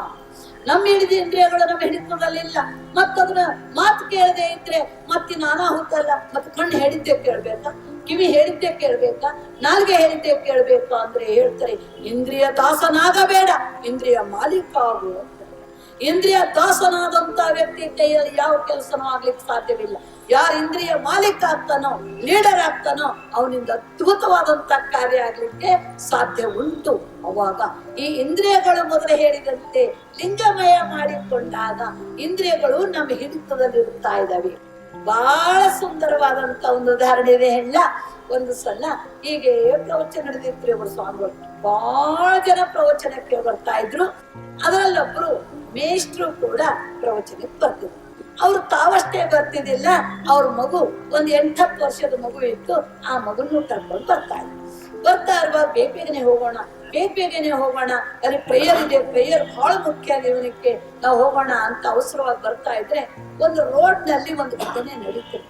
ನಮ್ಮ ಹಿಡಿದ ಇಂದ್ರಿಯಗಳು ನಮ್ಮ ಹಿಡಿತದಲ್ಲಿಲ್ಲ. ಮತ್ತದನ್ನ ಮಾತು ಕೇಳದೆ ಇದ್ರೆ ಮತ್ತೆ ನಾನಾಹುತ್ತಲ್ಲ ಮತ್ತೆ ಕಣ್ಣು ಹೇಳಿದ್ದೆ ಕೇಳ್ಬೇಕಾ? ಕಿವಿ ಹೇಳಿದ್ದೆ ಕೇಳ್ಬೇಕಾ? ನಾಲ್ಗೆ ಹೇಳಿದ್ದೆ ಕೇಳ್ಬೇಕಾ? ಅಂದ್ರೆ ಹೇಳ್ತಾರೆ, ಇಂದ್ರಿಯ ದಾಸನಾಗಬೇಡ. ಇಂದ್ರಿಯ ಮಾಲೀಕ ಆಗು ಇಂದ್ರಿಯ ದಾಸನಾದಂತ ವ್ಯಕ್ತಿ ಕೈಯಲ್ಲಿ ಯಾವ ಕೆಲಸನೂ ಆಗ್ಲಿಕ್ಕೆ ಸಾಧ್ಯವಿಲ್ಲ. ಯಾರು ಇಂದ್ರಿಯ ಮಾಲೀಕ ಆಗ್ತಾನೋ ಲೀಡರ್ ಆಗ್ತಾನೋ, ಅವನಿಂದ ಅದ್ಭುತವಾದಂತ ಕಾರ್ಯ ಆಗ್ಲಿಕ್ಕೆ ಸಾಧ್ಯ ಉಂಟು. ಅವಾಗ ಈ ಇಂದ್ರಿಯಗಳು ಮೊದಲು ಹೇಳಿದಂತೆ ಲಿಂಗಮಯ ಮಾಡಿಕೊಂಡಾಗ ಇಂದ್ರಿಯಗಳು ನಮ್ಮ ಹಿಡಿತದಲ್ಲಿರುತ್ತಾ ಇದ್ದಾವೆ. ಬಹಳ ಸುಂದರವಾದಂತ ಒಂದು ಉದಾಹರಣೆ ಇದೆ ಹೇಳ. ಒಂದು ಸಲ ಹೀಗೆ ಪ್ರವಚನ ನಡೆದಿದ್ರು ಇವರು ಸ್ವಾಮಿಗಳು ಬಹಳ ಜನ ಪ್ರವಚನಕ್ಕೆ ಬರ್ತಾ ಇದ್ರು. ಅದರಲ್ಲೊಬ್ರು ಮೇಷ್ಟ್ರು ಕೂಡ ಪ್ರವಚನಕ್ಕೆ ಬರ್ತಿದ್ರು. ಅವ್ರು ತಾವಷ್ಟೇ ಬರ್ತಿದ್ದಿಲ್ಲ, ಅವ್ರ ಮಗು ಒಂದ್ ಎಂಟತ್ತು ವರ್ಷದ ಮಗು ಇತ್ತು, ಆ ಮಗನ್ನು ಕರ್ಕೊಂಡು ಬರ್ತಾ ಇದ್ರು. ಬರ್ತಾ ಇರುವ ಬೇಪೇಗನೆ ಹೋಗೋಣ ಬೇಪೇಗನೆ ಹೋಗೋಣ, ಅಲ್ಲಿ ಪ್ರೇಯರ್ ಇದೆ ಪ್ರೇಯರ್ ಬಹಳ ಮುಖ್ಯ ಜೀವನಕ್ಕೆ ನಾವು ಹೋಗೋಣ ಅಂತ ಅವಸರವಾಗಿ ಬರ್ತಾ ಇದ್ರೆ ಒಂದು ರೋಡ್ನಲ್ಲಿ ಒಂದು ಘಟನೆ ನಡೀತದೆ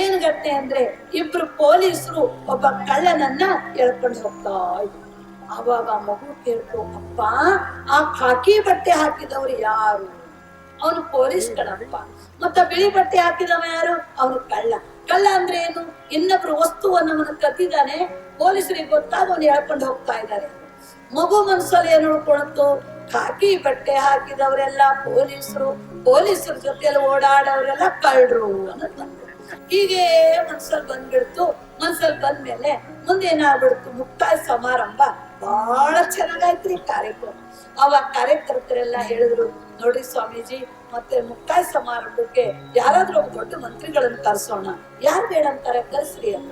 ಏನ್ ಘಟನೆ ಅಂದ್ರೆ ಇಬ್ರು ಪೊಲೀಸರು ಒಬ್ಬ ಕಳ್ಳನನ್ನ ಎಳ್ಕೊಂಡು ಹೋಗ್ತಾ ಇದ್ರು. ಆವಾಗ ಮಗು ಕೇಳ್ತು, ಅಪ್ಪ, ಆ ಖಾಕಿ ಬಟ್ಟೆ ಹಾಕಿದವರು ಯಾರು? ಅವನು ಪೊಲೀಸ್ ಕಣಪ್ಪ. ಮತ್ತ ಬಿಳಿ ಬಟ್ಟೆ ಹಾಕಿದವ ಯಾರು? ಅವನು ಕಳ್ಳ. ಕಳ್ಳ ಅಂದ್ರೆ ಏನು? ಇನ್ನೊಬ್ರು ವಸ್ತುವನ್ನು ಅವನು ಕದ್ದಿದ್ದಾನೆ. ಪೊಲೀಸರಿಗೆ ಗೊತ್ತಾಗ ಅವನು ಹೇಳ್ಕೊಂಡು ಹೋಗ್ತಾ ಇದ್ದಾರೆ. ಮಗು ಮನಸ್ಸಲ್ಲಿ ಏನು ಉಳ್ಕೊಳತ್ತು? ಖಾಕಿ ಬಟ್ಟೆ ಹಾಕಿದವರೆಲ್ಲ ಪೊಲೀಸರು. ಪೊಲೀಸರ ಜೊತೆಯಲ್ಲಿ ಓಡಾಡೋರೆಲ್ಲ ಕಳ್ಳರು. ಅನ್ನೋದು ಹೀಗೆ ಮನ್ಸಲ್ಲಿ ಬಂದ್ಬಿಡ್ತು. ಮನ್ಸಲ್ಲಿ ಬಂದ್ಮೇಲೆ ಮುಂದೆ ಏನಾಗ್ಬಿಡ್ತು ಮುಕ್ತಾಯ ಸಮಾರಂಭ. ಬಹಳ ಚೆನ್ನಾಗಾಯ್ತ್ರಿ ಕಾರ್ಯಕ್ರಮ. ಅವಾಗ ಕಾರ್ಯಕರ್ತರೆಲ್ಲ ಹೇಳಿದ್ರು, ನೋಡಿ ಸ್ವಾಮೀಜಿ, ಮತ್ತೆ ಮುಕ್ತಾಯ ಸಮಾರಂಭಕ್ಕೆ ಯಾರಾದ್ರೂ ಒಬ್ಬ ದೊಡ್ಡ ಮಂತ್ರಿಗಳನ್ನ ಕರೆಸೋಣ. ಯಾರು ಬೇಡ ಅಂತಾರೆ ಕರೆಸ್ರಿ ಅಂತ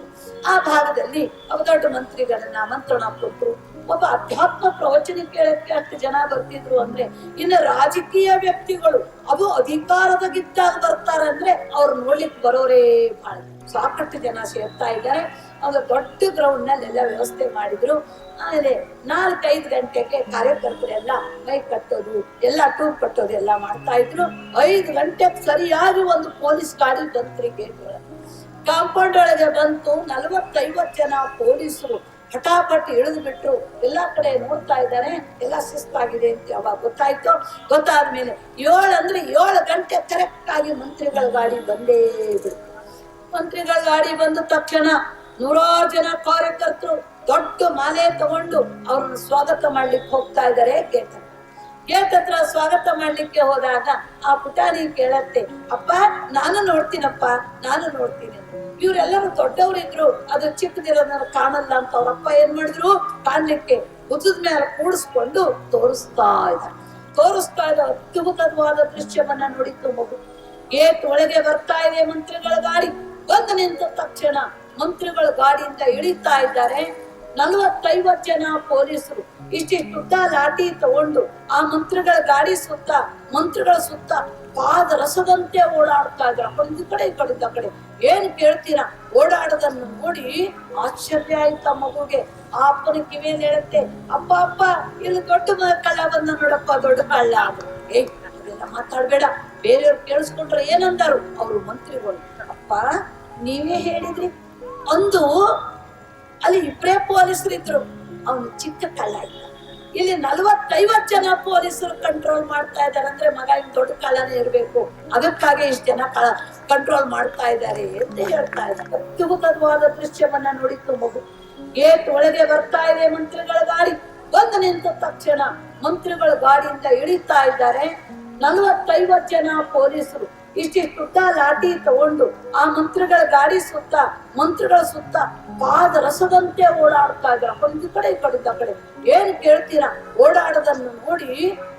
ಆ ಭಾಗದಲ್ಲಿ ಅವ ದೊಡ್ಡ ಮಂತ್ರಿಗಳನ್ನ ಆಮಂತ್ರಣ ಕೊಟ್ಟರು ಒಬ್ಬ ಅಧ್ಯಾತ್ಮ ಪ್ರವಚನ ಕೇಳಕ್ಕೆ ಅಷ್ಟು ಜನ ಬರ್ತಿದ್ರು ಅಂದ್ರೆ, ಇನ್ನು ರಾಜಕೀಯ ವ್ಯಕ್ತಿಗಳು ಅದು ಬರ್ತಾರೆ ಅಂದ್ರೆ ಅವ್ರು ನೋಡ್ಲಿಕ್ಕೆ ಬರೋರೇ ಬಹಳ ಸಾಕಷ್ಟು ಜನ ಸೇರ್ತಾ ಇದ್ದಾರೆ. ಒಂದು ದೊಡ್ಡ ಗ್ರೌಂಡ್ ಎಲ್ಲ ವ್ಯವಸ್ಥೆ ಮಾಡಿದ್ರು. ಆದ್ರೆ ನಾಲ್ಕೈದು ಗಂಟೆಗೆ ಕಾರ್ಯಕರ್ತರೆಲ್ಲ ಮೈ ಕಟ್ಟೋದು, ಎಲ್ಲ ಟೂರ್ ಕಟ್ಟೋದು ಎಲ್ಲ ಮಾಡ್ತಾ ಇದ್ರು. ಐದು ಗಂಟೆಗೆ ಸರಿಯಾಗಿ ಒಂದು ಪೊಲೀಸ್ ಗಾಡಿ ಗೇಟ್ ಒಳಗೆ. ಕಾಂಪೌಂಡ್ ಒಳಗೆ ಬಂತು, ನಲವತ್ತೈವತ್ತು ಜನ ಪೊಲೀಸರು ಹಠಾಪಟ್ ಇಳಿದು ಬಿಟ್ರು ಎಲ್ಲಾ ಕಡೆ ನೋಡ್ತಾ ಇದ್ದಾರೆ, ಎಲ್ಲ ಶಿಸ್ತಾಗಿದೆ ಅಂತ ಯಾವಾಗ ಗೊತ್ತಾಯ್ತು? ಗೊತ್ತಾದ್ಮೇಲೆ ಏಳು ಅಂದ್ರೆ ಏಳು ಗಂಟೆ ಕರೆಕ್ಟ್ ಆಗಿ ಮಂತ್ರಿಗಳ ಗಾಡಿ ಬಂದೇ ಬಿಡ್ತು. ಮಂತ್ರಿಗಳ ಗಾಡಿ ಬಂದ ತಕ್ಷಣ ನೂರಾರು ಜನ ಕಾರ್ಯಕರ್ತರು ದೊಡ್ಡ ಮಾಲೆ ತಗೊಂಡು ಅವ್ರನ್ನ ಸ್ವಾಗತ ಮಾಡ್ಲಿಕ್ಕೆ ಹೋಗ್ತಾ ಇದ್ದಾರೆ ಕೇಳ್ತಾರೆ. ಗೇಟ್ ಹತ್ರ ಸ್ವಾಗತ ಮಾಡ್ಲಿಕ್ಕೆ ಹೋದಾಗ ಆ ಪುಟಾರಿ ಕೇಳತ್ತೆ, ಅಪ್ಪ, ನಾನು ನೋಡ್ತೀನಪ್ಪ, ನಾನು ನೋಡ್ತೀನಿ. ಇವರೆಲ್ಲರೂ ದೊಡ್ಡವರಿದ್ರು, ಅದು ಚಿಕ್ಕದಿರೋದನ್ನ ಕಾಣಲ್ಲ ಅಂತ ಅವ್ರಪ್ಪ ಏನ್ ಮಾಡಿದ್ರು? ಕಾಣ್ಲಿಕ್ಕೆ ಹುಚ್ಚದ ಮೇಲೆ ಕೂಡಿಸ್ಕೊಂಡು ತೋರಿಸ್ತಾ ಇದ್ದ ತೋರಿಸ್ತಾ ಇದ್ದ ಅತ್ಯುಭುತವಾದ ದೃಶ್ಯವನ್ನ ನೋಡಿತ್ತು ಮಗು. ಗೇಟ್ ಒಳಗೆ ಬರ್ತಾ ಇದೆ ಮಂತ್ರಿಗಳ ಗಾಡಿ. ಬಂದು ನಿಂತ ತಕ್ಷಣ ಮಂತ್ರಿಗಳ ಗಾಡಿಯಿಂದ ಇಳಿತಾ ಇದ್ದಾರೆ. ನಲವತ್ತೈವತ್ ಜನ ಪೊಲೀಸರು ಇಷ್ಟಿಷ್ಟು ಉದ್ದ ಲಾಠಿ ತಗೊಂಡು ಆ ಮಂತ್ರಿಗಳ ಗಾಡಿ ಸುತ್ತ, ಮಂತ್ರಿಗಳ ಸುತ್ತ ಪಾದ ರಸದಂತೆ ಓಡಾಡ್ತಾ ಇದ್ರ ಒಂದು ಕಡೆ ಈ ಕಡೆ. ಏನ್ ಕೇಳ್ತೀರಾ? ಓಡಾಡೋದನ್ನು ನೋಡಿ ಆಶ್ಚರ್ಯ ಆಯ್ತ ಮಗುಗೆ. ಆ ಅಪ್ಪನ ಕಿವಿಯಲ್ಲಿ ಹೇಳುತ್ತೆ, ಅಪ್ಪ ಅಪ್ಪ ಇಲ್ಲಿ ದೊಡ್ಡ ಕಳ್ಳ ಬಂದ ನೋಡಪ್ಪ, ದೊಡ್ಡ ಕಳ್ಳ ಅದು. ಏಯ್ ಮಾತಾಡ್ಬೇಡ. ಬೇರೆಯವ್ರು ಕೇಳಿಸ್ಕೊಂಡ್ರೆ ಏನಂದಾರು? ಅವರು ಮಂತ್ರಿಗಳು. ಅಪ್ಪ, ನೀವೇ ಹೇಳಿದ್ರಿ. ಒಂದು, ಅಲ್ಲಿ ಇಬ್ಬರೇ ಪೊಲೀಸರು ಇದ್ರು. ಅವನು ಚಿಕ್ಕ ಕಳ್ಳ ಇಲ್ಲ. ಇಲ್ಲಿ ನಲ್ವತ್ತೈವತ್ ಜನ ಪೊಲೀಸರು ಕಂಟ್ರೋಲ್ ಮಾಡ್ತಾ ಇದ್ದಾರೆ ಅಂದ್ರೆ ಮಗ ಇನ್ ದೊಡ್ಡ ಕಳ್ಳನೇ ಇರಬೇಕು. ಅದಕ್ಕಾಗಿ ಇಷ್ಟು ಜನ ಕಂಟ್ರೋಲ್ ಮಾಡ್ತಾ ಇದ್ದಾರೆ ಅಂತ ಹೇಳ್ತಾ ಇದ್ದಾರೆ. ಅದ್ಭುತವಾದ ದೃಶ್ಯವನ್ನ ನೋಡಿತ್ತು ಮಗು ಗೇಟ್ ಒಳಗೆ ಬರ್ತಾ ಇದೆ ಮಂತ್ರಿಗಳ ಗಾಡಿ. ಬಂದು ನಿಂತ ತಕ್ಷಣ ಮಂತ್ರಿಗಳ ಗಾಡಿಯಿಂದ ಇಳಿತಾ ಇದ್ದಾರೆ. ನಲವತ್ತೈವತ್ ಜನ ಪೊಲೀಸರು ಇಷ್ಟಿಷ್ಟು ಉದ್ದ ಲಾಟಿ ತಗೊಂಡು ಆ ಮಂತ್ರಿಗಳ ಗಾಡಿ ಸುತ್ತ, ಮಂತ್ರಿಗಳ ಸುತ್ತ ಪಾದ ರಸದಂತೆ ಓಡಾಡ್ತಾ ಇದ್ರ ಒಂದು ಕಡೆ ಈ ಕಡೆ. ಏನ್ ಕೇಳ್ತೀರಾ? ಓಡಾಡೋದನ್ನು ನೋಡಿ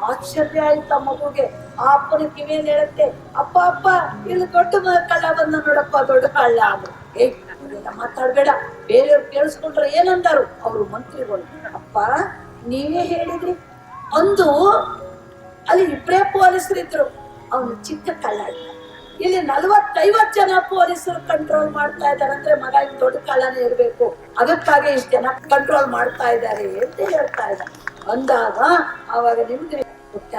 ಆಶ್ಚರ್ಯ ಆಯ್ತ ಮಗುಗೆ. ಆ ಅಪ್ಪನ ಕಿವಿಯಲ್ಲಿ ಹೇಳುತ್ತೆ, ಅಪ್ಪ ಅಪ್ಪ, ಇಲ್ಲಿ ದೊಡ್ಡ ಕಳ್ಳ ಬಂದ ನೋಡಪ್ಪ, ದೊಡ್ಡ ಕಳ್ಳ ಅದು. ಏಯ್ ಮಾತಾಡ್ಬೇಡ. ಬೇರೆಯವ್ರು ಕೇಳಿಸ್ಕೊಂಡ್ರೆ ಏನಂದಾರು? ಅವರು ಮಂತ್ರಿಗಳು. ಅಪ್ಪ, ನೀವೇ ಹೇಳಿದ್ರಿ. ಅಂದು ಅಲ್ಲಿ ಇಬ್ಬರೇ ಪೊಲೀಸರು ಇದ್ರು ಅವನು ಚಿಕ್ಕ ಕಳ್ಳ ಇಲ್ಲ ಇಲ್ಲಿ ನಲವತ್ತೈವತ್ ಜನ ಪೊಲೀಸರು ಕಂಟ್ರೋಲ್ ಮಾಡ್ತಾ ಇದ್ದಾರೆ ಅಂದ್ರೆ ಮಗ ಇನ್ ದೊಡ್ಡ ಕಳ್ಳನೇ ಇರ್ಬೇಕು. ಅದಕ್ಕಾಗಿ ಇಷ್ಟು ಜನ ಕಂಟ್ರೋಲ್ ಮಾಡ್ತಾ ಇದ್ದಾರೆ ಅಂತ ಹೇಳ್ತಾ ಇದ್ದ ಅಂದಾಗ ಅವಾಗ ನಿಮ್ಗೆ ಪುಟ್ಟ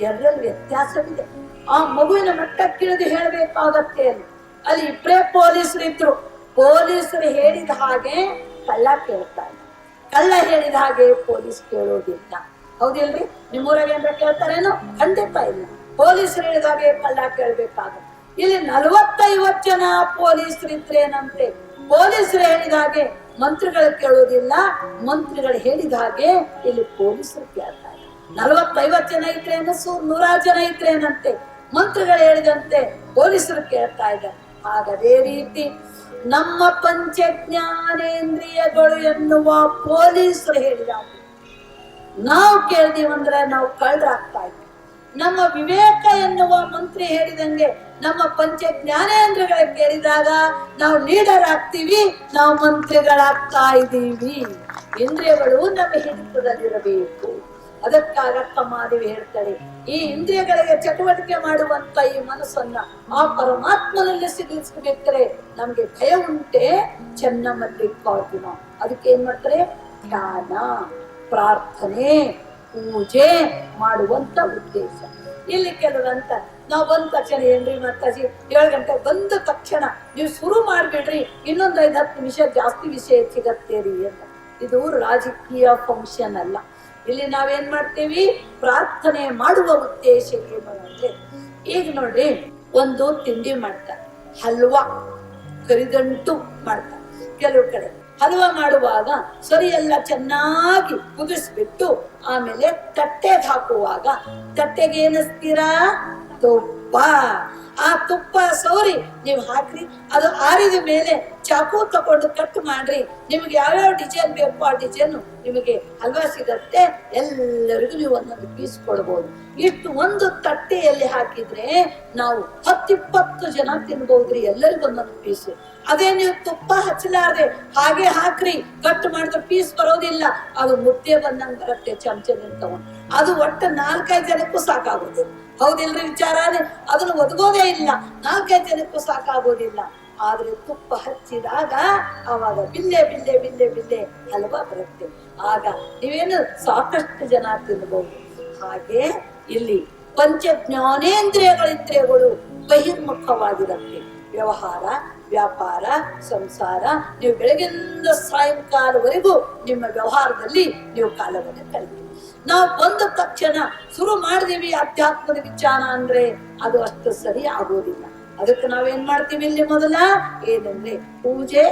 ಎರಡರಲ್ಲಿ ವ್ಯತ್ಯಾಸವಿದೆ. ಆ ಮಗುವಿನ ಮಟ್ಟಕ್ಕಿಳಿದು ಹೇಳ್ಬೇಕಾಗತ್ತೆ ಅಲ್ಲಿ. ಅಲ್ಲಿ ಇಬ್ಬರೇ ಪೊಲೀಸರು ಇದ್ರು. ಪೊಲೀಸರು ಹೇಳಿದ ಹಾಗೆ ಕಳ್ಳ ಕೇಳ್ತಾ ಇದ್ದ ಕಳ್ಳ ಹೇಳಿದ ಹಾಗೆ ಪೊಲೀಸ್ ಕೇಳೋದಿಲ್ಲ. ಹೌದಿಲ್ರಿ? ನಿಮ್ಮೂರಾಗ ಏನ್ರ ಕೇಳ್ತಾರೇನೋ? ಖಂಡಿತ ಇಲ್ಲ. ಪೊಲೀಸರು ಹೇಳಿದಾಗೆ ಹಾಗೆ ಕಳ್ಳ ಕೇಳ್ಬೇಕಾಗ ಇಲ್ಲಿ ನಲವತ್ತೈವತ್ತು ಜನ ಪೊಲೀಸರು ಇದ್ರೇನಂತೆ ಪೊಲೀಸರು ಹೇಳಿದ ಹಾಗೆ ಮಂತ್ರಿಗಳು ಕೇಳೋದಿಲ್ಲ ಮಂತ್ರಿಗಳು ಹೇಳಿದ ಹಾಗೆ ಇಲ್ಲಿ ಪೊಲೀಸರು ಕೇಳ್ತಾರೆ ನಲವತ್ತೈವತ್ತು ನಲವತ್ತೈವತ್ ಜನ ಇದ್ರೆ ನೂರಾರು ಜನ ಇದ್ರೇನಂತೆ ಮಂತ್ರಿಗಳು ಹೇಳಿದಂತೆ ಪೊಲೀಸರು ಕೇಳ್ತಾ ಇದ್ದಾರೆ. ಹಾಗದೇ ರೀತಿ ನಮ್ಮ ಪಂಚ ಜ್ಞಾನೇಂದ್ರಿಯಗಳು ಎನ್ನುವ ಪೊಲೀಸರು ಹೇಳಿದ ನಾವು ಕೇಳ್ದೀವಂದ್ರೆ ನಾವು ಕಳ್ಳರಾಗ್ತಾ ಇದ್ವಿ ನಮ್ಮ ವಿವೇಕ ಎನ್ನುವ ಮಂತ್ರಿ ಹೇಳಿದಂಗೆ ನಮ್ಮ ಪಂಚ ಜ್ಞಾನೇಂದ್ರಗಳ ಕೇಳಿದಾಗ ನಾವು ಲೀಡರ್ ಆಗ್ತೀವಿ ನಾವು ಮಂತ್ರಿಗಳಾಗ್ತಾ ಇದ್ದೀವಿ. ಇಂದ್ರಿಯಗಳು ನಮ್ಮ ಹಿಡಿತದಲ್ಲಿರಬೇಕು. ಅದಕ್ಕಾಗತ್ತ ಮಾದೇವಿ ಹೇಳ್ತಾಳೆ, ಈ ಇಂದ್ರಿಯಗಳಿಗೆ ಚಟುವಟಿಕೆ ಮಾಡುವಂತ ಈ ಮನಸ್ಸನ್ನ ಆ ಪರಮಾತ್ಮನಲ್ಲಿ ಸಿಗಿಸ್ಬೇಕ್ರೆ ನಮ್ಗೆ ಭಯ ಉಂಟೆ ಚೆನ್ನ ಮಲ್ಲಿಕಾರ್ಜುನ ಅದಕ್ಕೆ ಏನ್ ಮಾಡ್ತಾರೆ? ಧ್ಯಾನ, ಪ್ರಾರ್ಥನೆ. ಪೂಜೆ ಮಾಡುವಂತ ಉದ್ದೇಶ. ಇಲ್ಲಿ ಕೆಲವಂತ ನಾವು ಬಂದ ತಕ್ಷಣ ಏನ್ರಿ ಮತ್ತಾಜಿ ಏಳು ಗಂಟೆ ಬಂದ ತಕ್ಷಣ ನೀವು ಶುರು ಮಾಡ್ಬಿಡ್ರಿ, ಇನ್ನೊಂದು ಐದು ಹತ್ತು ನಿಮಿಷ ಜಾಸ್ತಿ ವಿಷಯ ಸಿಗತ್ತೆ ರೀ ಅಂತ. ಇದು ರಾಜಕೀಯ ಫಂಕ್ಷನ್ ಅಲ್ಲ. ಇಲ್ಲಿ ನಾವೇನ್ ಮಾಡ್ತೀವಿ? ಪ್ರಾರ್ಥನೆ ಮಾಡುವ ಉದ್ದೇಶ ಏನಂದ್ರೆ ಈಗ ನೋಡ್ರಿ, ಒಂದು ತಿಂಡಿ ಮಾಡ್ತಾರೆ, ಹಲ್ವಾ ಕರಿದಂಟು ಮಾಡ್ತಾರೆ. ಕೆಲವು ಕಡೆ ಹಲ್ವಾ ಮಾಡುವಾಗ ಸರಿ ಎಲ್ಲ ಚೆನ್ನಾಗಿ ಕುದಿಸ್ಬಿಟ್ಟು ಆಮೇಲೆ ತಟ್ಟೆಗೆ ಹಾಕುವಾಗ ತಟ್ಟೆಗೆ ಏನಿಸ್ತೀರಾ ತುಪ್ಪ. ಆ ತುಪ್ಪ ಸೋರಿ, ನೀವು ಹಾಕ್ರಿ. ಅದು ಆರಿದ ಮೇಲೆ ಚಾಕು ತಗೊಂಡು ಕಟ್ ಮಾಡ್ರಿ. ನಿಮ್ಗೆ ಯಾವ್ಯಾವ ಡಿಸೈನ್ ಬೇಕು ಆ ಡಿಸೈನ್ ನಿಮಗೆ ಹಲ್ವಾ ಸಿಗತ್ತೆ. ಎಲ್ಲರಿಗೂ ನೀವು ಒಂದೊಂದು ಪೀಸ್ ಕೊಡ್ಬೋದು. ಇಷ್ಟು ಒಂದು ತಟ್ಟೆಯಲ್ಲಿ ಹಾಕಿದ್ರೆ ನಾವು ಹತ್ತಿಪ್ಪತ್ತು ಜನ ತಿನ್ಬಹುದ್ರಿ ಎಲ್ಲರಿಗೂ ಒಂದೊಂದು ಪೀಸ್ ಅದೇ ನೀವು ತುಪ್ಪ ಹಚ್ಚಲಾರ್ದೆ ಹಾಗೆ ಹಾಕ್ರಿ. ಕಟ್ ಮಾಡಿದ್ರೆ ಪೀಸ್ ಬರೋದಿಲ್ಲ. ಅದು ಮುದ್ದೆ ಬಂದಂಗೆ ಬರುತ್ತೆ ಚಮಚದಿಂದ ಅದು ಒಟ್ಟು ನಾಲ್ಕೈದು ಜನಕ್ಕೂ ಸಾಕಾಗೋದಿಲ್ಲ ಹೌದಿಲ್ರಿ ವಿಚಾರನೇ ಅದನ್ನು ಒದಗೋದೇ ಇಲ್ಲ. ನಾಲ್ಕೈದು ಜನಕ್ಕೂ ಸಾಕಾಗೋದಿಲ್ಲ. ಆದ್ರೆ ತುಪ್ಪ ಹಚ್ಚಿದಾಗ ಅವಾಗ ಬಿಲ್ಲೆ ಬಿಲ್ಲೆ ಬಿಲ್ಲೆ ಬಿಲ್ಲೆ ಹಲ್ವಾ ಬರುತ್ತೆ. ಆಗ ನೀವೇನು ಸಾಕಷ್ಟು ಜನ ತಿನ್ಬಹುದು ಹಾಗೆ ಇಲ್ಲಿ ಪಂಚ ಜ್ಞಾನೇಂದ್ರಿಯಗಳಿಂದ್ರಿಯಗಳು ಬಹಿರ್ಮುಖವಾಗಿರುತ್ತೆ ವ್ಯವಹಾರ, ವ್ಯಾಪಾರ, ಸಂಸಾರ, ನೀವು ಬೆಳಗಿಂದ ಸಾಯಂಕಾಲವರೆಗೂ ನಿಮ್ಮ ವ್ಯವಹಾರದಲ್ಲಿ ನೀವು ಕಾಲವನ್ನು ಕಳಿತೀವಿ ನಾವು ಬಂದ ತಕ್ಷಣ ಶುರು ಮಾಡಿದೀವಿ ಅಧ್ಯಾತ್ಮದ ವಿಚಾರ ಅಂದ್ರೆ ಅದು ಅಷ್ಟು ಸರಿ ಆಗೋದಿಲ್ಲ. ಅದಕ್ಕೆ ನಾವೇನ್ ಮಾಡ್ತೀವಿ ಇಲ್ಲಿ ಮೊದಲ? ಏನಂದ್ರೆ ಪೂಜೆ,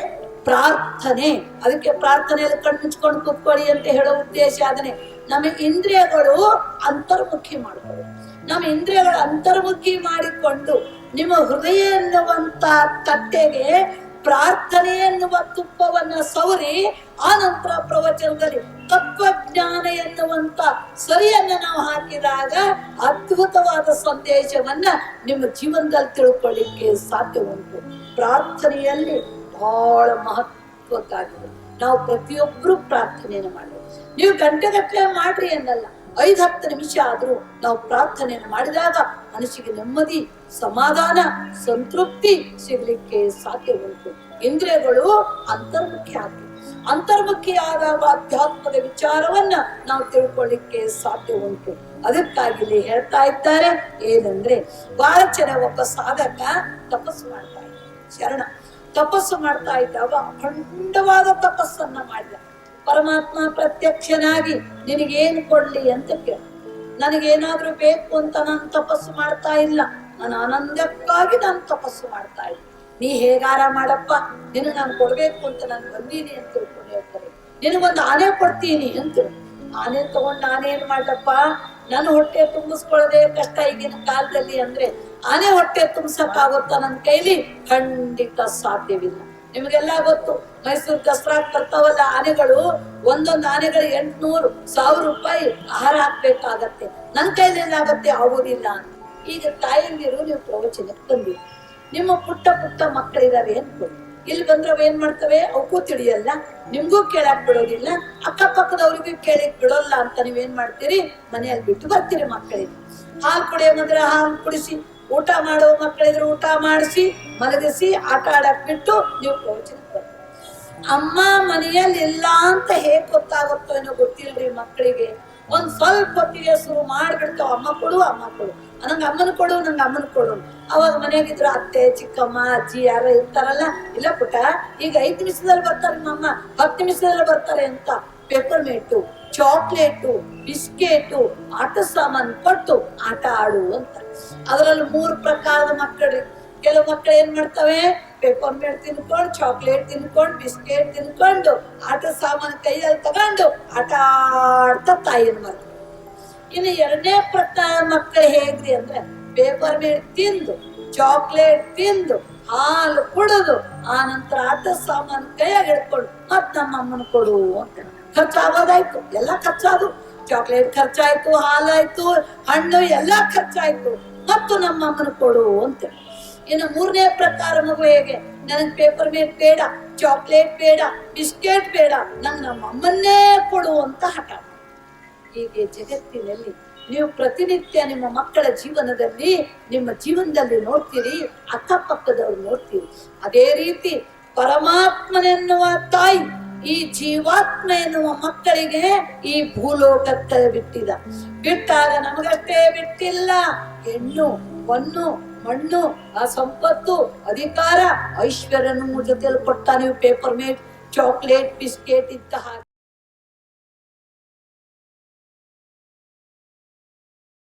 ಪ್ರಾರ್ಥನೆ. ಅದಕ್ಕೆ ಪ್ರಾರ್ಥನೆಯಲ್ಲಿ ಕಣ್ಮಿಚ್ಕೊಂಡು ಕುತ್ಕೊಳ್ಳಿ ಅಂತ ಹೇಳೋ ಉದ್ದೇಶ ಅದನ್ನೇ. ನಮ್ಮ ಇಂದ್ರಿಯಗಳು ಅಂತರ್ಮುಖಿ ಮಾಡ್ಕೊಳ್ಳಿ ನಮ್ಮ ಇಂದ್ರಿಯಗಳು ಅಂತರ್ಮುಖಿ ಮಾಡಿಕೊಂಡು ನಿಮ್ಮ ಹೃದಯ ಎನ್ನುವಂತ ತಟ್ಟೆಗೆ ಪ್ರಾರ್ಥನೆ ಎನ್ನುವ ತುಪ್ಪವನ್ನ ಸವರಿ ಆ ನಂತರ ಪ್ರವಚನದಲ್ಲಿ ತತ್ವಜ್ಞಾನ ಎನ್ನುವಂತ ಸರಿಯನ್ನ ನಾವು ಹಾಕಿದಾಗ ಅದ್ಭುತವಾದ ಸಂದೇಶವನ್ನ ನಿಮ್ಮ ಜೀವನದಲ್ಲಿ ತಿಳ್ಕೊಳ್ಳಿಕ್ಕೆ ಸಾಧ್ಯ ಉಂಟು. ಪ್ರಾರ್ಥನೆಯಲ್ಲಿ ಬಹಳ ಮಹತ್ವದ್ದಾಗಿದೆ. ನಾವು ಪ್ರತಿಯೊಬ್ಬರು ಪ್ರಾರ್ಥನೆಯನ್ನು ಮಾಡಬೇಕು. ನೀವು ಗಂಟೆಗಟ್ಟಲೆ ಮಾಡ್ರಿ ಅನ್ನಲ್ಲ, ಐದು ಹತ್ತು ನಿಮಿಷ ಆದ್ರೂ ನಾವು ಪ್ರಾರ್ಥನೆಯನ್ನು ಮಾಡಿದಾಗ ಮನಸ್ಸಿಗೆ ನೆಮ್ಮದಿ, ಸಮಾಧಾನ, ಸಂತೃಪ್ತಿ ಸಿಗಲಿಕ್ಕೆ ಸಾಧ್ಯ ಉಂಟು. ಇಂದ್ರಿಯಗಳು ಅಂತರ್ಮುಖಿ ಆಗ್ತವೆ ಅಂತರ್ಮುಖಿ ಆದಾಗ ಅಧ್ಯಾತ್ಮದ ವಿಚಾರವನ್ನ ನಾವು ತಿಳ್ಕೊಳ್ಳಿಕ್ಕೆ ಸಾಧ್ಯ ಉಂಟು. ಅದಕ್ಕಾಗಿ ಇಲ್ಲಿ ಹೇಳ್ತಾ ಇದ್ದಾರೆ, ಏನಂದ್ರೆ ಬಹಳ ಜನ ಒಬ್ಬ ಸಾಧಕ ತಪಸ್ಸು ಮಾಡ್ತಾ ಇದ್ದ. ಶರಣ ತಪಸ್ಸು ಮಾಡ್ತಾ ಇದ್ದಾಗ ಅಖಂಡವಾದ ತಪಸ್ಸನ್ನ ಮಾಡಿದ. ಪರಮಾತ್ಮ ಪ್ರತ್ಯಕ್ಷನಾಗಿ ನಿನಗೇನು ಕೊಡ್ಲಿ ಅಂತ ಕೇಳ ನನಗೇನಾದ್ರೂ ಬೇಕು ಅಂತ ನಾನು ತಪಸ್ಸು ಮಾಡ್ತಾ ಇಲ್ಲ. ನಾನು ಆನಂದಕ್ಕಾಗಿ ನಾನು ತಪಸ್ಸು ಮಾಡ್ತಾ ಇಲ್ಲ. ನೀ ಹೇಗಾರ ಮಾಡಪ್ಪ? ನಿನ್ನ ನಾನು ಕೊಡ್ಬೇಕು ಅಂತ ನಾನು ಬಂದೀನಿ ಅಂತ ತಿಳ್ಕೊಂಡು ಹೇಳ್ತಾರೆ. ನಿನಗೊಂದು ಆನೆ ಕೊಡ್ತೀನಿ ಅಂತ. ಆನೆ ತಗೊಂಡು ನಾನೇನ್ ಮಾಡಪ್ಪ ನನ್ನ ಹೊಟ್ಟೆ ತುಂಬಿಸ್ಕೊಳ್ಳದೆ ಕಷ್ಟ ಈಗಿನ ಕಾಲದಲ್ಲಿ ಅಂದ್ರೆ ಆನೆ ಹೊಟ್ಟೆ ತುಂಬಿಸಕ್ಕಾಗುತ್ತಾ ನನ್ನ ಕೈಲಿ? ಖಂಡಿತ ಸಾಧ್ಯವಿಲ್ಲ. ನಿಮಗೆಲ್ಲ ಗೊತ್ತು, ಮೈಸೂರು ದಸರಾ ಬರ್ತಾವಲ್ಲ ಆನೆಗಳು, ಒಂದೊಂದು ಆನೆಗಳು ಎಂಟ್ನೂರು ಸಾವಿರ ರೂಪಾಯಿ ಆಹಾರ ಹಾಕ್ಬೇಕಾಗತ್ತೆ. ನನ್ನ ಕೈಲಿ ಏನಾಗತ್ತೆ ಆಗೋದಿಲ್ಲ ಅಂತ. ಈಗ ತಾಯಂದಿರು ನೀವು ಪ್ರವಚನಕ್ಕೆ ಬಂದಿರಿ. ನಿಮ್ಮ ಪುಟ್ಟ ಪುಟ್ಟ ಮಕ್ಕಳಿದಾವೆ ಅನ್ಕೊಳ್ಳಿ ಇಲ್ಲಿ ಬಂದ್ರೆ ಏನ್ ಮಾಡ್ತವೆ? ಅವಕ್ಕೂ ತಿಳಿಯಲ್ಲ ನಿಮ್ಗೂ ಕೇಳಕ್ ಬಿಡೋದಿಲ್ಲ. ಅಕ್ಕಪಕ್ಕದವ್ರಿಗೂ ಕೇಳಕ್ ಬಿಡೋಲ್ಲ ಅಂತ ನೀವೇನ್ ಮಾಡ್ತೀರಿ? ಮನೆಯಲ್ಲಿ ಬಿಟ್ಟು ಬರ್ತೀರಿ ಮಕ್ಕಳಿಗೆ. ಹಾಲು ಕುಡಿಯೋ ಬಂದ್ರೆ ಹಾಲು ಕುಡಿಸಿ, ಊಟ ಮಾಡೋ ಮಕ್ಕಳಿದ್ರೆ ಊಟ ಮಾಡಿಸಿ, ಮಲಗಿಸಿ, ಆಟ ಆಡಕ್ ಬಿಟ್ಟು ನೀವು ಬರ್ತೀರಿ ಅಮ್ಮ ಮನೆಯಲ್ಲಿ ಇಲ್ಲ ಅಂತ ಹೇಗ್ ಗೊತ್ತಾಗುತ್ತೋ ಏನೋ ಗೊತ್ತಿಲ್ರಿ ಮಕ್ಕಳಿಗೆ. ಒಂದ್ ಸ್ವಲ್ಪ ಹೊತ್ತಿಗೆ ಶುರು ಮಾಡ್ಬಿಡ್ತಾವ ಅಮ್ಮ ಕೊಡು ಅಮ್ಮ ಕೊಡು. ನಂಗೆ ಅಮ್ಮನ ಕೊಡು, ನಂಗೆ ಅಮ್ಮನ ಕೊಡು. ಅವಾಗ ಮನೆಯಾಗಿದ್ರು ಅತ್ತೆ, ಚಿಕ್ಕಮ್ಮ, ಅಜ್ಜಿ ಯಾರ ಇರ್ತಾರಲ್ಲ, ಇಲ್ಲ ಪುಟ್ಟ, ಈಗ ಐದು ನಿಮಿಷದಲ್ಲಿ ಬರ್ತಾರೆ ನಮ್ಮಮ್ಮ, ಹತ್ತು ನಿಮಿಷದಲ್ಲಿ ಬರ್ತಾರೆ ಅಂತ ಪೇಪರ್ ಮೇಟು ಚಾಕ್ಲೇಟು ಬಿಸ್ಕೆಟು ಆಟ ಸಾಮಾನು ಕೊಟ್ಟು ಆಟ ಆಡು ಅಂತ. ಅದರಲ್ಲಿ ಮೂರು ಪ್ರಕಾರದ ಮಕ್ಕಳು ಕೆಲವು ಮಕ್ಕಳು ಏನ್ ಮಾಡ್ತವೆ? ಪೇಪರ್ ಮೇಲೆ ತಿನ್ಕೊಂಡು ಚಾಕ್ಲೇಟ್ ತಿನ್ಕೊಂಡು ಬಿಸ್ಕೆಟ್ ತಿನ್ಕೊಂಡು, ಆಟ ಸಾಮಾನು ಕೈಯಲ್ಲಿ ತಗೊಂಡು ಆಟ ಆಡ್ತಾ ತಾಯಿನ ಮಾಡ್ತಾರೆ ಇನ್ನು ಎರಡನೇ ಪ್ರಕಾರ ಮಕ್ಕಳು ಹೇಗ್ರಿ ಅಂದ್ರೆ ಪೇಪರ್ ಮೇಲೆ ತಿಂದು ಚಾಕ್ಲೇಟ್ ತಿಂದು, ಹಾಲು ಕುಡಿದು, ಆ ನಂತರ ಆಟ ಸಾಮಾನು ಕೈಯಾಗ ಹಿಡ್ಕೊಂಡು ಮತ್ ನಮ್ಮ ಅಮ್ಮನ ಕೊಡು ಅಂತ ಖರ್ಚಾಗೋದಾಯ್ತು, ಎಲ್ಲ ಖರ್ಚಾದು. ಚಾಕ್ಲೇಟ್ ಖರ್ಚಾಯ್ತು, ಹಾಲಾಯ್ತು, ಹಣ್ಣು ಎಲ್ಲ ಖರ್ಚಾಯ್ತು. ಮತ್ತು ನಮ್ಮ ಅಮ್ಮನ ಕೊಡು ಅಂತ ಇನ್ನು ಮೂರನೇ ಪ್ರಕಾರ ಮಗು ಹೇಗೆ? ನನಗ್ ಪೇಪರ್ ಮೇಟ್ ಬೇಡ ಚಾಕ್ಲೇಟ್ ಬೇಡ ಬಿಸ್ಕೆಟ್ ಬೇಡ ನಂಗೆ ನಮ್ಮ ಅಮ್ಮನ್ನೇ ಕೊಡುವಂತ ಹಠ. ಹೀಗೆ ಜಗತ್ತಿನಲ್ಲಿ ನೀವು ಪ್ರತಿನಿತ್ಯ ನಿಮ್ಮ ಮಕ್ಕಳ ಜೀವನದಲ್ಲಿ, ನಿಮ್ಮ ಜೀವನದಲ್ಲಿ ನೋಡ್ತೀರಿ, ಅಕ್ಕಪಕ್ಕದವ್ರು ನೋಡ್ತೀರಿ. ಅದೇ ರೀತಿ ಪರಮಾತ್ಮನೆನ್ನುವ ತಾಯಿ ಈ ಜೀವಾತ್ಮ ಎನ್ನುವ ಮಕ್ಕಳಿಗೆ ಈ ಭೂಲೋಕಕ್ಕೆ ಬಿಟ್ಟಿದ. ಬಿಟ್ಟಾಗ ನಮಗಷ್ಟೇ ಬಿಟ್ಟಿಲ್ಲ. ಹೆಣ್ಣು ಹೊನ್ನು ಮಣ್ಣು ಆ ಸಂಪತ್ತು ಅಧಿಕಾರ ಐಶ್ವರ್ಯನು ಜೊತೆಯಲ್ಲಿ ಕೊಡ್ತಾನೆ ಪೇಪರ್ ಮೇಟ್ ಚಾಕ್ಲೇಟ್ ಬಿಸ್ಕೆಟ್ ಹಾಗೆ